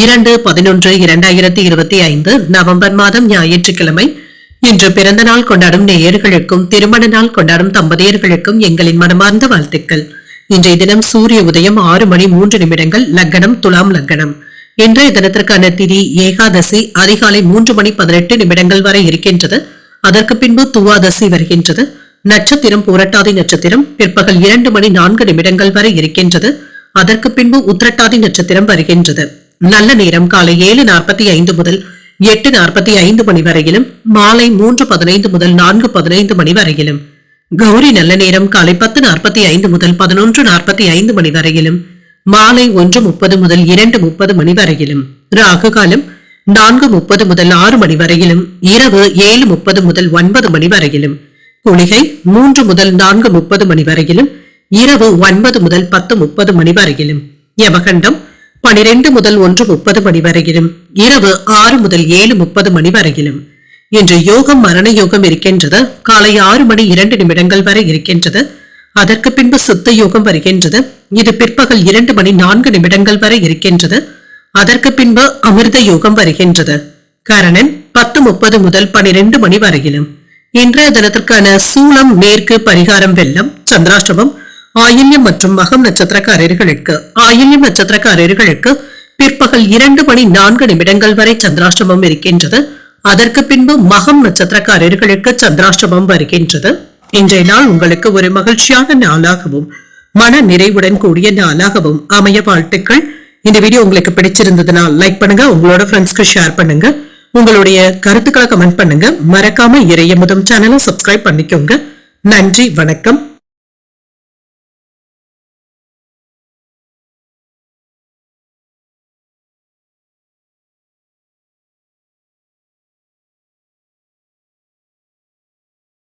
இரண்டு பதினொன்று இரண்டாயிரத்தி இருபத்தி ஐந்து நவம்பர் மாதம் ஞாயிற்றுக்கிழமை. இன்று பிறந்த நாள் கொண்டாடும் நேயர்களுக்கும் திருமண நாள் கொண்டாடும் தம்பதியர்களுக்கும் எங்களின் மனமார்ந்த வாழ்த்துக்கள். இன்றைய தினம் சூரிய உதயம் ஆறு மணி மூன்று நிமிடங்கள் லக்கணம் துலாம் லக்கணம். இன்றைய தினத்திற்கான திதி ஏகாதசி அதிகாலை மூன்று மணி பதினெட்டு நிமிடங்கள் வரை இருக்கின்றது. அதற்கு பின்பு துவாதசி வருகின்றது. நட்சத்திரம் புரட்டாதி நட்சத்திரம் பிற்பகல் இரண்டு மணி நான்கு நிமிடங்கள் வரை இருக்கின்றது. அதற்கு பின்பு உத்திரட்டாதி நட்சத்திரம் வருகின்றது. நல்ல நேரம் காலை ஏழு நாற்பத்தி ஐந்து முதல் எட்டு நாற்பத்தி ஐந்து மணி வரையிலும் மாலை மூன்று பதினைந்து முதல் நான்கு பதினைந்து மணி வரையிலும். கௌரி நல்ல நேரம் காலை பத்து நாற்பத்தி ஐந்து முதல் பதினொன்று நாற்பத்தி ஐந்து மணி வரையிலும் மாலை ஒன்று முப்பது முதல் இரண்டு முப்பது மணி வரையிலும். ராகு காலம் நான்கு முப்பது முதல் ஆறு மணி வரையிலும் இரவு ஏழு முப்பது முதல் ஒன்பது மணி வரையிலும். குளிகை மூன்று முதல் நான்கு முப்பது மணி வரையிலும் இரவு ஒன்பது முதல் பத்து முப்பது மணி வரையிலும். யமகண்டம் பனிரெண்டு முதல் ஒன்று முப்பது மணி வரையிலும் இரவு ஆறு முதல் ஏழு முப்பது மணி வரையிலும். இன்று யோகம் மரண யோகம் இருக்கின்றது. காலை ஆறு மணி இரண்டு நிமிடங்கள் வரை இருக்கின்றது. அதற்கு பின்பு சித்த யோகம் வருகின்றது. இது பிற்பகல் இரண்டு மணி நான்கு நிமிடங்கள் வரை இருக்கின்றது. அதற்கு பின்பு அமிர்த யோகம் வருகின்றது. கரணன் பத்து முப்பது முதல் பனிரெண்டு மணி வரையிலும். இன்றைய தினத்திற்கான சூளம் மேற்கு பரிகாரம் வெள்ளம் சந்திராஷ்டமம் ஆயில்யம் மற்றும் மகம் நட்சத்திரக்காரர்களுக்கு ஆயில்யம் நட்சத்திரக்காரர்களுக்கு பிற்பகல் இரண்டு மணி நான்கு நிமிடங்கள் வரை சந்திராஷ்டமம் இருக்கின்றது. அதற்கு பின்பு மகம் நட்சத்திரக்காரர்களுக்கு சந்திராஷ்டமம் வருகின்றது. இன்றைய நாள் உங்களுக்கு ஒரு மகிழ்ச்சியான நாளாகவும் மன நிறைவுடன் கூடிய நாளாகவும் அமைய வாழ்த்துக்கள். இந்த வீடியோ உங்களுக்கு பிடிச்சிருந்ததுனால் லைக் பண்ணுங்க உங்களோட ஃப்ரெண்ட்ஸ்க்கு ஷேர் பண்ணுங்க. உங்களுடைய கருத்துக்களை கமெண்ட் பண்ணுங்க. மறக்காம இறைய முதம் சேனலை சப்ஸ்கிரைப் பண்ணிக்கோங்க. நன்றி வணக்கம்.